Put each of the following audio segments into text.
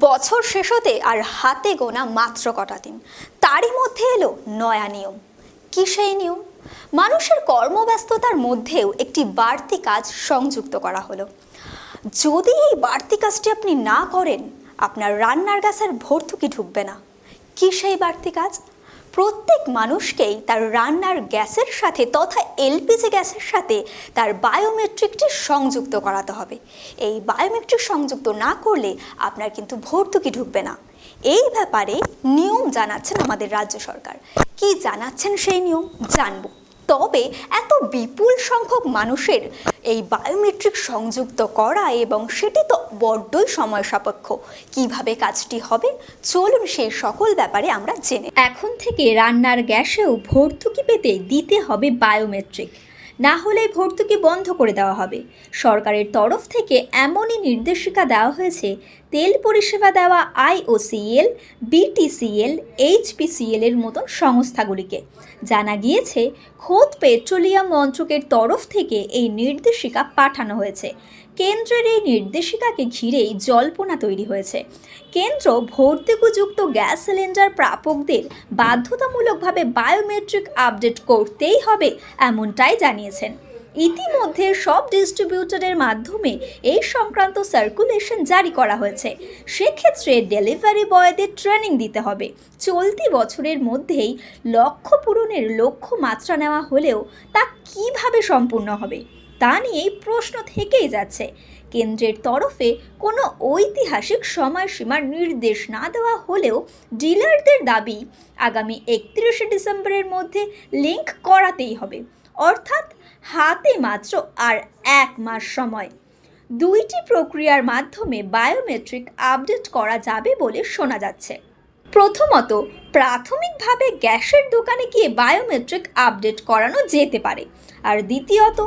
বছর শেষ হতে আর হাতে গোনা মাত্র কটা দিন। তারই মধ্যে এলো নয়া নিয়ম। কি সেই নিয়ম? মানুষের কর্মব্যস্ততার মধ্যেও একটি বাড়তি কাজ সংযুক্ত করা হলো। যদি এই বাড়তি কাজটি আপনি না করেন, আপনার রান্নার গ্যাসের ভর্তুকি ঢুকবে না। কি সেই বাড়তি কাজ? প্রত্যেক মানুষকেই তার রান্নার গ্যাসের সাথে তথা এলপিজি গ্যাসের সাথে তার বায়োমেট্রিকটি সংযুক্ত করাতে হবে। এই বায়োমেট্রিক সংযুক্ত না করলে আপনার কিন্তু ভর্তুকি ঢুকবে না। এই ব্যাপারে নিয়ম জানাচ্ছেন আমাদের রাজ্য সরকার। কি জানাচ্ছেন সেই নিয়ম? জানব। তবে এত বিপুল সংখ্যক মানুষের এই বায়োমেট্রিক সংযুক্ত করা এবং সেটি তো বড্ডই সময় সাপেক্ষ। কীভাবে কাজটি হবে? চলুন সেই সকল ব্যাপারে আমরা জেনে এখন থেকে রান্নার গ্যাসেও ভর্তুকি পেতে দিতে হবে বায়োমেট্রিক। না হলে ভর্তুকি বন্ধ করে দেওয়া হবে। সরকারের তরফ থেকে এমনই নির্দেশিকা দেওয়া হয়েছে। তেল পরিষেবা দেওয়া আইওসিএল বিটিসিএল এইচপিসিএল এর মতন সংস্থাগুলিকে। জানা গিয়েছে, খোদ পেট্রোলিয়াম মন্ত্রকের তরফ থেকে এই নির্দেশিকা পাঠানো হয়েছে। কেন্দ্রের এই নির্দেশিকাকে ঘিরেই জল্পনা তৈরি হয়েছে। কেন্দ্র ভর্তুকিযুক্ত গ্যাস সিলিন্ডার প্রাপকদের বাধ্যতামূলকভাবে বায়োমেট্রিক আপডেট করতেই হবে এমনটাই জানিয়েছেন। ইতিমধ্যে সব ডিস্ট্রিবিউটরের মাধ্যমে এই সংক্রান্ত সার্কুলেশন জারি করা হয়েছে। সেক্ষেত্রে ডেলিভারি বয়দের ট্রেনিং দিতে হবে। চলতি বছরের মধ্যেই লক্ষ্য পূরণের লক্ষ্য মাত্রা নেওয়া হলেও তা কীভাবে সম্পূর্ণ হবে? তা নিয়েই প্রশ্ন থেকেই যাচ্ছে। কেন্দ্রের তরফে কোনো ঐতিহাসিক সময়সীমার নির্দেশ না দেওয়া হলেও ডিলারদের দাবি, আগামী একত্রিশে ডিসেম্বরের মধ্যে লিঙ্ক করাতেই হবে। অর্থাৎ হাতে মাত্র আর এক মাস সময়। দুইটি প্রক্রিয়ার মাধ্যমে বায়োমেট্রিক আপডেট করা যাবে বলে শোনা যাচ্ছে। প্রথমত, প্রাথমিকভাবে গ্যাসের দোকানে গিয়ে বায়োমেট্রিক আপডেট করানো যেতে পারে। আর দ্বিতীয়ত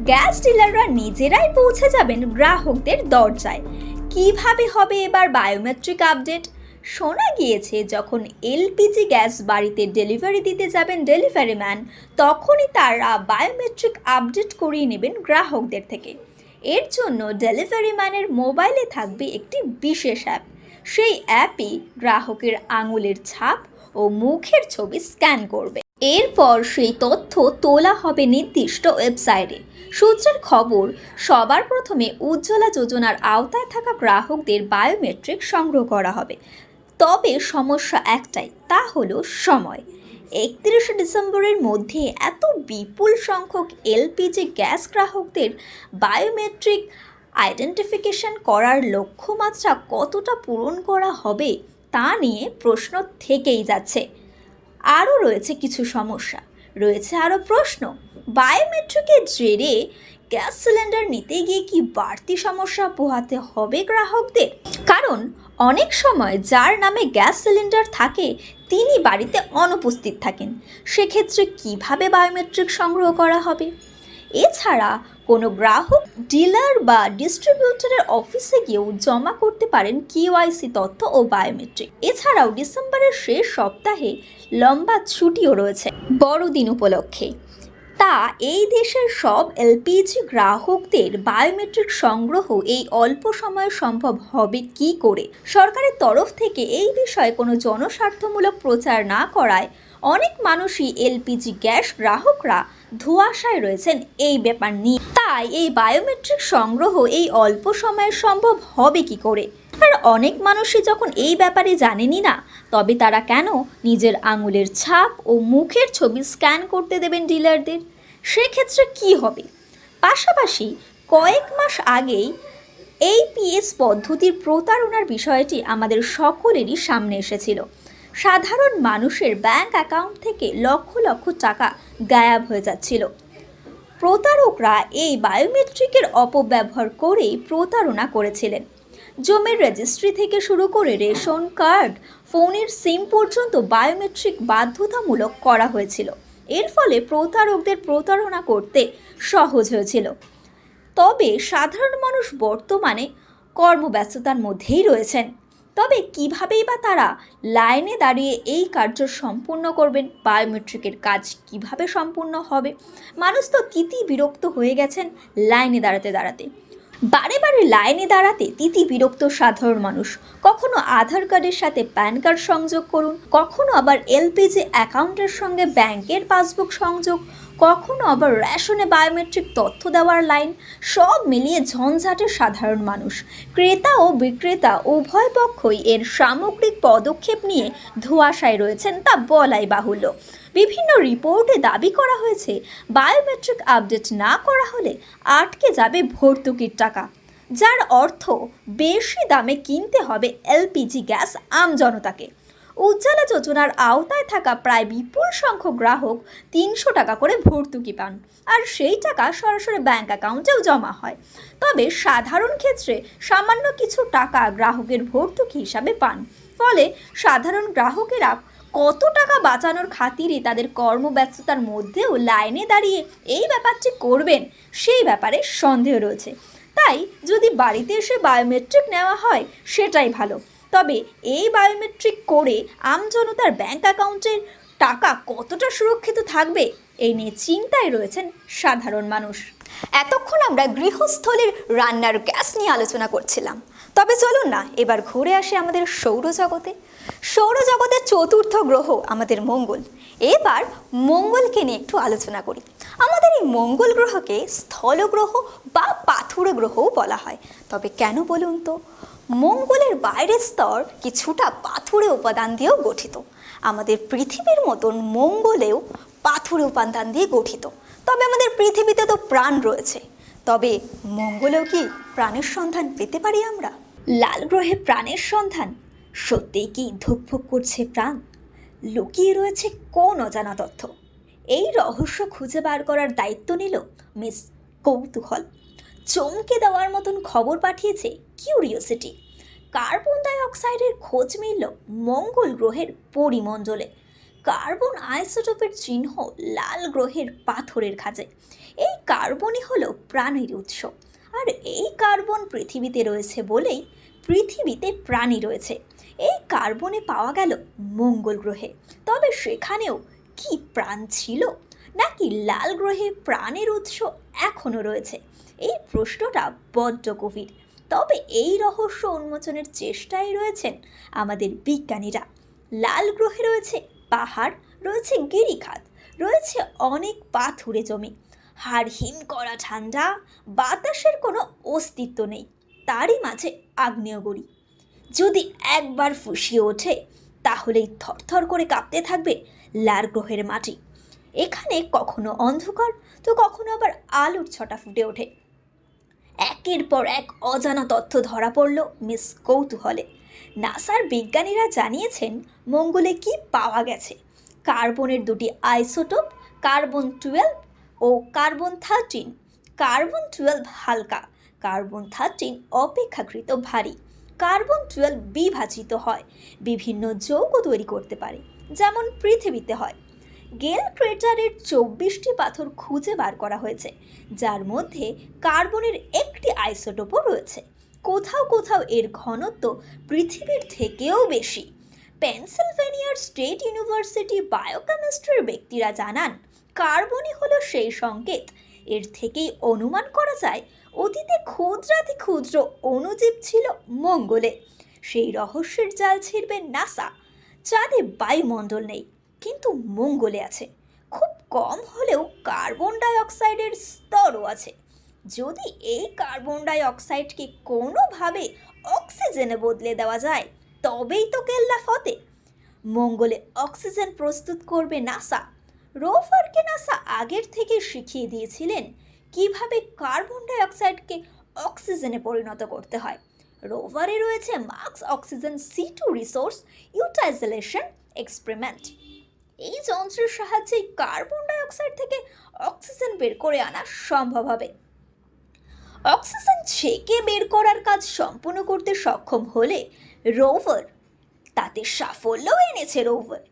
গ্যাস ডিলাররা নিজেরাই পৌঁছে যাবেন গ্রাহকদের দরজায়। কীভাবে হবে এবার বায়োমেট্রিক আপডেট শোনা গিয়েছে, যখন এলপিজি গ্যাস বাড়িতে ডেলিভারি দিতে যাবেন ডেলিভারি ম্যান তখনই তারা বায়োমেট্রিক আপডেট করিয়ে নেবেন গ্রাহকদের থেকে। এর জন্য ডেলিভারি ম্যানের মোবাইলে থাকবে একটি বিশেষ অ্যাপ সেই অ্যাপই গ্রাহকের আঙুলের ছাপ ও মুখের ছবি স্ক্যান করবে। এরপর সেই তথ্য তোলা হবে নির্দিষ্ট ওয়েবসাইটে। সূত্রের খবর, সবার প্রথমে উজ্জ্বলা যোজনার আওতায় থাকা গ্রাহকদের বায়োমেট্রিক সংগ্রহ করা হবে। তবে সমস্যা একটাই, তা হলো সময়। একত্রিশে ডিসেম্বরের মধ্যে এত বিপুল সংখ্যক এলপিজি গ্যাস গ্রাহকদের বায়োমেট্রিক আইডেন্টিফিকেশন করার লক্ষ্যমাত্রা কতটা পূরণ করা হবে, তা নিয়ে প্রশ্ন থেকেই যাচ্ছে। আরও রয়েছে কিছু সমস্যা। রয়েছে আরও প্রশ্ন, বায়োমেট্রিকের জেরে গ্যাস সিলিন্ডার নিতে গিয়ে কি বাড়তি সমস্যা পোহাতে হবে গ্রাহকদের? কারণ অনেক সময় যার নামে গ্যাস সিলিন্ডার থাকে, তিনি বাড়িতে অনুপস্থিত থাকেন। সেক্ষেত্রে কীভাবে বায়োমেট্রিক সংগ্রহ করা হবে? এছাড়া কোনো গ্রাহক, ডিলার বা ডিস্ট্রিবিউটরের অফিসে গিয়েও জমা করতে পারেন কিওয়াইসি তথ্য ও বায়োমেট্রিক। এছাড়াও ডিসেম্বরের শেষ সপ্তাহে লম্বা ছুটিও রয়েছে বড়দিন উপলক্ষে। তা এই দেশের সব এলপিজি গ্রাহকদের বায়োমেট্রিক সংগ্রহ এই অল্প সময়ে সম্ভব হবে কি করে? সরকারের তরফ থেকে এই বিষয়ে কোনো জনস্বার্থমূলক প্রচার না করায় অনেক মানুষই এলপিজি গ্যাস গ্রাহকরা ধোঁয়াশায় রয়েছেন এই ব্যাপার নিয়ে। তাই এই বায়োমেট্রিক সংগ্রহ এই অল্প সময়ে সম্ভব হবে কি করে? আর অনেক মানুষই যখন এই ব্যাপারে জানেনই না, তবে তারা কেন নিজের আঙুলের ছাপ ও মুখের ছবি স্ক্যান করতে দেবেন ডিলারদের? সেক্ষেত্রে কি হবে? পাশাপাশি কয়েক মাস আগেই এই পিএস পদ্ধতির প্রতারণার বিষয়টি আমাদের সকলেরই সামনে এসেছিল। সাধারণ মানুষের ব্যাংক অ্যাকাউন্ট থেকে লক্ষ লক্ষ টাকা গায়াব হয়ে যাচ্ছিল। প্রতারকরা এই বায়োমেট্রিকের অপব্যবহার করেই প্রতারণা করেছিলেন। জমির রেজিস্ট্রি থেকে শুরু করে রেশন কার্ড ফোনের সিম পর্যন্ত বায়োমেট্রিক বাধ্যতামূলক করা হয়েছিল। এর ফলে প্রতারকদের প্রতারণা করতে সহজ হয়েছিল। তবে সাধারণ মানুষ বর্তমানে কর্মব্যস্ততার মধ্যেই রয়েছেন। তবে কিভাবেই বা তারা লাইনে দাঁড়িয়ে এই কার্য সম্পূর্ণ করবেন, বায়োমেট্রিকের কাজ কীভাবে সম্পূর্ণ হবে? মানুষ তো তিতি বিরক্ত হয়ে গেছেন লাইনে দাঁড়াতে দাঁড়াতে। বারে বারে লাইনে দাঁড়াতে তিতি বিরক্ত সাধারণ মানুষ। কখনো আধার কার্ডের সাথে প্যান কার্ড সংযোগ করুন, কখনো আবার এলপিজি অ্যাকাউন্টের সঙ্গে ব্যাংকের পাসবুক সংযোগ। কখনো আবার রেশনে বায়োমেট্রিক তথ্য দেওয়ার লাইন সব মিলিয়ে ঝঞ্ঝাটে সাধারণ মানুষ। ক্রেতা ও বিক্রেতা উভয় পক্ষই এর সামগ্রিক পদক্ষেপ নিয়ে ধোঁয়াশায় রয়েছেন তা বলাই বাহুল্য। বিভিন্ন রিপোর্টে দাবি করা হয়েছে বায়োমেট্রিক আপডেট না করা হলে আটকে যাবে ভর্তুকির টাকা। যার অর্থ, বেশি দামে কিনতে হবে এলপিজি গ্যাস আমজনতাকে উজ্জ্বলা যোজনার আওতায় থাকা প্রায় বিপুল সংখ্যক গ্রাহক তিনশো টাকা করে ভর্তুকি পান। আর সেই টাকা সরাসরি ব্যাংক অ্যাকাউন্টেও জমা হয়। তবে সাধারণ ক্ষেত্রে সামান্য কিছু টাকা গ্রাহকের ভর্তুকি হিসাবে পান। ফলে সাধারণ গ্রাহকেরা কত টাকা বাঁচানোর খাতিরে তাদের কর্মব্যস্ততার মধ্যেও লাইনে দাঁড়িয়ে এই ব্যাপারটি করবেন, সেই ব্যাপারে সন্দেহ রয়েছে। তাই যদি বাড়িতে এসে বায়োমেট্রিক নেওয়া হয়, সেটাই ভালো। তবে এই বায়োমেট্রিক করে আমজনতার ব্যাংক অ্যাকাউন্টের টাকা কতটা সুরক্ষিত থাকবে, এই নিয়ে চিন্তায় রয়েছেন সাধারণ মানুষ। এতক্ষণ আমরা গৃহস্থলীর রান্নার গ্যাস নিয়ে আলোচনা করছিলাম। তবে চলুন না, এবার ঘুরে আসি আমাদের সৌরজগতে। সৌরজগতের চতুর্থ গ্রহ আমাদের মঙ্গল। এবার মঙ্গলকে নিয়ে একটু আলোচনা করি। আমাদের এই মঙ্গল গ্রহকে স্থলগ্রহ বা পাথুর গ্রহও বলা হয়। তবে কেন বলুন তো? মঙ্গলের বাইরের স্তর কিছুটা পাথুরে উপাদান দিয়েও গঠিত। আমাদের পৃথিবীর মতন মঙ্গলেও পাথুরে উপাদান দিয়ে গঠিত। তবে আমাদের পৃথিবীতে তো প্রাণ রয়েছে। তবে মঙ্গলেও কি প্রাণের সন্ধান পেতে পারি আমরা? লাল গ্রহে প্রাণের সন্ধান? সত্যিই কি ধুকফুক করছে প্রাণ? লুকিয়ে রয়েছে কোন অজানা তথ্য? এই রহস্য খুঁজে বার করার দায়িত্ব নিল মিস কৌতূহল। চমকে দেওয়ার মতন খবর পাঠিয়েছে কিউরিওসিটি কার্বন ডাই অক্সাইডের খোঁজ মিলল মঙ্গল গ্রহের পরিমণ্ডলে। কার্বন আইসোটোপের চিহ্ন লাল গ্রহের পাথরের খাঁজে। এই কার্বনই হলো প্রাণের উৎস। আর এই কার্বন পৃথিবীতে রয়েছে বলেই পৃথিবীতে প্রাণী রয়েছে। এই কার্বনে পাওয়া গেল মঙ্গল গ্রহে। তবে সেখানেও কি প্রাণ ছিল? নাকি লাল গ্রহে প্রাণের উৎস এখনও রয়েছে? এই প্রশ্নটা বড্ড গভীর। তবে এই রহস্য উন্মোচনের চেষ্টায় রয়েছেন আমাদের বিজ্ঞানীরা। লাল গ্রহে রয়েছে পাহাড়, রয়েছে গিরিখাত, রয়েছে অনেক পাথুরে জমি। হাড় হিম করা ঠান্ডা, বাতাসের কোনো অস্তিত্ব নেই, তারই মাঝে আগ্নেয়গিরি। যদি একবার ফুসিয়ে ওঠে, তাহলেই থরথর করে কাঁপতে থাকবে লাল গ্রহের মাটি। এখানে কখনো অন্ধকার, তো কখনো আবার আলোর ছটা ফুটে ওঠে। একের পর এক অজানা তথ্য ধরা পড়ল মিস কৌতূহলে। নাসার বিজ্ঞানীরা জানিয়েছেন, মঙ্গলে কি পাওয়া গেছে? কার্বনের দুটি আইসোটোপ, কার্বন টুয়েলভ ও কার্বন থার্টিন। কার্বন টুয়েলভ হালকা, কার্বন থার্টিন অপেক্ষাকৃত ভারী। কার্বন টুয়েলভ বিভাজিত হয়, বিভিন্ন যৌগ তৈরি করতে পারে, যেমন পৃথিবীতে হয়। গেল ক্রেটারের চব্বিশটি পাথর খুঁজে বার করা হয়েছে, যার মধ্যে কার্বনের একটি আইসোটোপও রয়েছে। কোথাও কোথাও এর ঘনত্ব পৃথিবীর থেকেও বেশি। পেনসিলভেনিয়ার স্টেট ইউনিভার্সিটি বায়োকেমিস্ট্রির ব্যক্তিরা জানান, কার্বনই হলো সেই সংকেত। এর থেকেই অনুমান করা যায়, অতীতে ক্ষুদ্রাতি ক্ষুদ্র অণুজীব ছিল মঙ্গলে। সেই রহস্যের জাল ছিঁড়বে নাসা চাঁদে বায়ুমণ্ডল নেই। কিন্তু মঙ্গলে আছে। খুব কম হলেও কার্বন ডাইঅক্সাইডের স্তরও আছে। যদি এই কার্বন ডাই অক্সাইডকে কোনোভাবে অক্সিজেনে বদলে দেওয়া যায়, তবেই তো কেল্লা ফতে। মঙ্গলে অক্সিজেন প্রস্তুত করবে নাসা। রোভারকে নাসা আগের থেকে শিখিয়ে দিয়েছিলেন কীভাবে কার্বন ডাই অক্সাইডকে অক্সিজেনে পরিণত করতে হয়। রোভারে রয়েছে Mars oxygen situ resource utilization experiment. এই যন্ত্রের সাহায্যে কার্বন ডাইঅক্সাইড থেকে অক্সিজেন বের করে আনা সম্ভব হবে। অক্সিজেন ছেঁকে বের করার কাজ সম্পূর্ণ করতে সক্ষম হলে রোভার তাতে সাফল্যও এনেছে রোভার।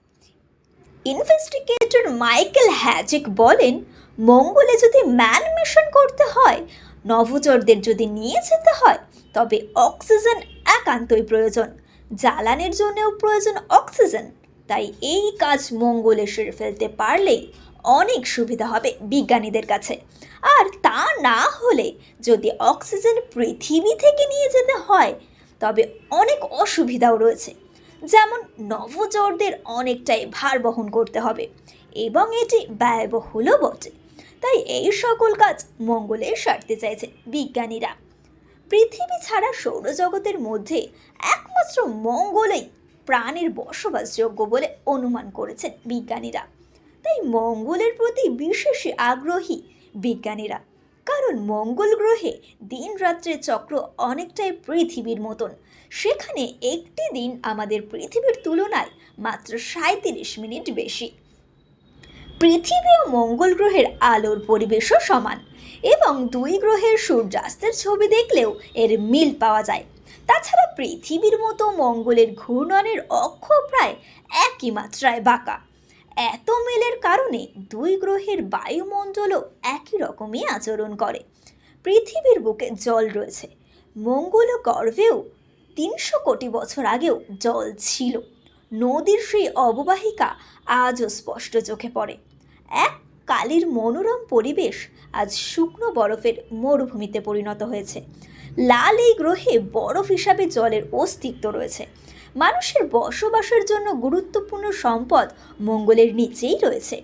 ইনভেস্টিগেটর মাইকেল হ্যাজেক বলেন, মঙ্গলে যদি ম্যান মিশন করতে হয়, নভোচরদের যদি নিয়ে যেতে হয়, তবে অক্সিজেন একান্তই প্রয়োজন। জ্বালানির জন্যও প্রয়োজন অক্সিজেন। তাই এই কাজ মঙ্গলে সেরে ফেলতে পারলেই অনেক সুবিধা হবে বিজ্ঞানীদের কাছে। আর তা না হলে যদি অক্সিজেন পৃথিবী থেকে নিয়ে যেতে হয়, তবে অনেক অসুবিধাও রয়েছে। যেমন নবজরদের অনেকটাই ভার বহন করতে হবে এবং এটি ব্যয়বহুলও বটে। তাই এই সকল কাজ মঙ্গলে সারতে চাইছে বিজ্ঞানীরা। পৃথিবী ছাড়া সৌরজগতের মধ্যে একমাত্র মঙ্গলেই প্রাণের বসবাসযোগ্য বলে অনুমান করেছেন বিজ্ঞানীরা। তাই মঙ্গলের প্রতি বিশেষ আগ্রহী বিজ্ঞানীরা, কারণ মঙ্গল গ্রহে দিন রাত্রের চক্র অনেকটাই পৃথিবীর মতন। সেখানে একটি দিন আমাদের পৃথিবীর তুলনায় মাত্র সাঁত্রিশ মিনিট বেশি। পৃথিবী ও মঙ্গল গ্রহের আলোর পরিবেশও সমান এবং দুই গ্রহের সূর্যাস্তের ছবি দেখলেও এর মিল পাওয়া যায়। তাছাড়া পৃথিবীর মতো মঙ্গলের ঘূর্ণনের অক্ষ প্রায় একই মাত্রায় বাঁকা। এত মেলের কারণে দুই গ্রহের বায়ুমণ্ডলও একই রকমই আচরণ করে। পৃথিবীর বুকে জল রয়েছে। মঙ্গল গর্ভেও তিনশো কোটি বছর আগেও জল ছিল। নদীর সেই অববাহিকা আজও স্পষ্ট চোখে পড়ে। এক কালির মনোরম পরিবেশ আজ শুকনো বরফের মরুভূমিতে পরিণত হয়েছে। লাল এই গ্রহে বরফ হিসাবে জলের অস্তিত্ব রয়েছে। মানুষের বসবাসের জন্য গুরুত্বপূর্ণ সম্পদ মঙ্গলের নিচেই রয়েছে।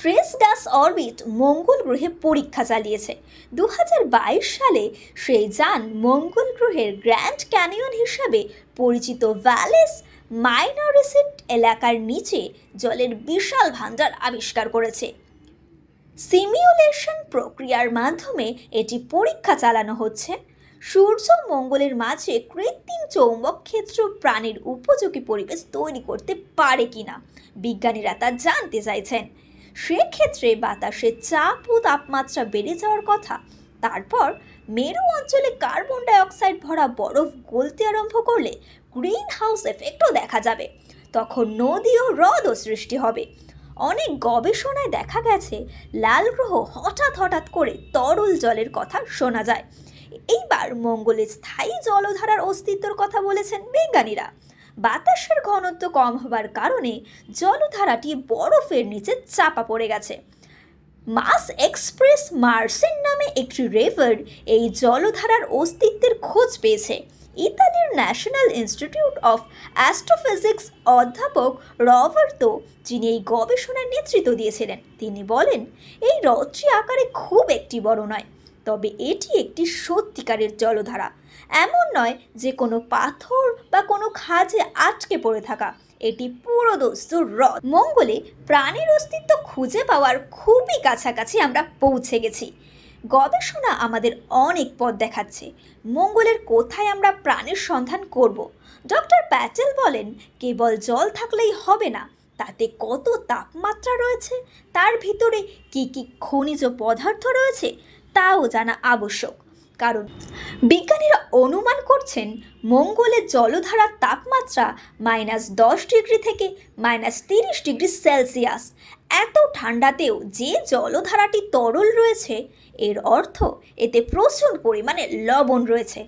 ট্রেস গ্যাস অরবিট মঙ্গল গ্রহে পরীক্ষা চালিয়েছে। দু হাজার বাইশ সালে সেই যান মঙ্গল গ্রহের গ্র্যান্ড ক্যানিয়ন হিসাবে পরিচিত ভ্যালেস মাইনরিসিট এলাকার নিচে জলের বিশাল ভান্ডার আবিষ্কার করেছে। সিমিউলেশন প্রক্রিয়ার মাধ্যমে এটি পরীক্ষা চালানো হচ্ছে। সূর্য মঙ্গলের মাঝে কৃত্রিম চৌম্বক ক্ষেত্র প্রাণীর উপযোগী পরিবেশ তৈরি করতে পারে কিনা? বিজ্ঞানীরা তা জানতে চাইছেন। সেক্ষেত্রে বাতাসের চাপ ও তাপমাত্রা বেড়ে যাওয়ার কথা। তারপর মেরু অঞ্চলে কার্বন ডাইঅক্সাইড ভরা বরফ গলতে আরম্ভ করলে গ্রিন হাউস এফেক্টও দেখা যাবে। তখন নদী ও হ্রদও সৃষ্টি হবে। অনেক গবেষণায় দেখা গেছে, লাল গ্রহ হঠাৎ হঠাৎ করে তরল জলের কথা শোনা যায়। এইবার মঙ্গলে স্থায়ী জলধারার অস্তিত্বের কথা বলেছেন বিজ্ঞানীরা বাতাসের ঘনত্ব কম হবার কারণে জলধারাটি বরফের নিচে চাপা পড়ে গেছে। মাস এক্সপ্রেস মার্সেন নামে একটি রেভার এই জলধারার অস্তিত্বের খোঁজ পেয়েছে। ইতালির ন্যাশনাল ইনস্টিটিউট অফ অ্যাস্ট্রোফিজিক্স অধ্যাপক রবার্তো, যিনি এই গবেষণার নেতৃত্ব দিয়েছিলেন, তিনি বলেন, এই হ্রদটি আকারে খুব একটি বড় নয়। তবে এটি একটি সত্যিকারের জলধারা। এমন নয় যে কোনো পাথর বা কোনো খাজে আটকে পড়ে থাকা। এটি পুরো দস্তুর হ্রদ। মঙ্গলে প্রাণীর অস্তিত্ব খুঁজে পাওয়ার খুবই কাছাকাছি আমরা পৌঁছে গেছি। গবেষণা আমাদের অনেক পথ দেখাচ্ছে। মঙ্গলের কোথায় আমরা প্রাণের সন্ধান করব? ডক্টর প্যাটেল বলেন, কেবল জল থাকলেই হবে না। তাতে কত তাপমাত্রা রয়েছে? তার ভিতরে কি কি খনিজ পদার্থ রয়েছে? তাও জানা আবশ্যক। কারণ বিজ্ঞানীরা অনুমান করছেন মঙ্গলের জলধারার তাপমাত্রা মাইনাস দশ ডিগ্রি থেকে মাইনাস তিরিশ ডিগ্রি সেলসিয়াস। এত ঠান্ডাতেও যে জলধারাটি তরল রয়েছে, এর অর্থ এতে প্রচুর পরিমাণে লবণ রয়েছে।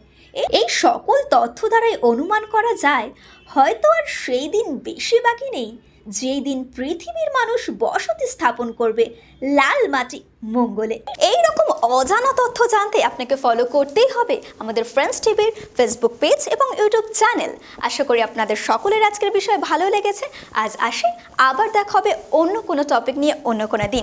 এই সকল তথ্য দ্বারাই অনুমান করা যায়, হয়তো আর সেই দিন বেশি বাকি নেই। যেই দিন পৃথিবীর মানুষ বসতি স্থাপন করবে, লাল মাটি মঙ্গলে। এই রকম অজানা তথ্য জানতে আপনাকে ফলো করতেই হবে আমাদের ফ্রেন্ডস টিভির ফেসবুক পেজ এবং ইউটিউব চ্যানেল আশা করি আপনাদের সকলের আজকের বিষয় ভালো লেগেছে। আজ আসে, আবার দেখা হবে অন্য কোনো টপিক নিয়ে অন্য কোনো দিন।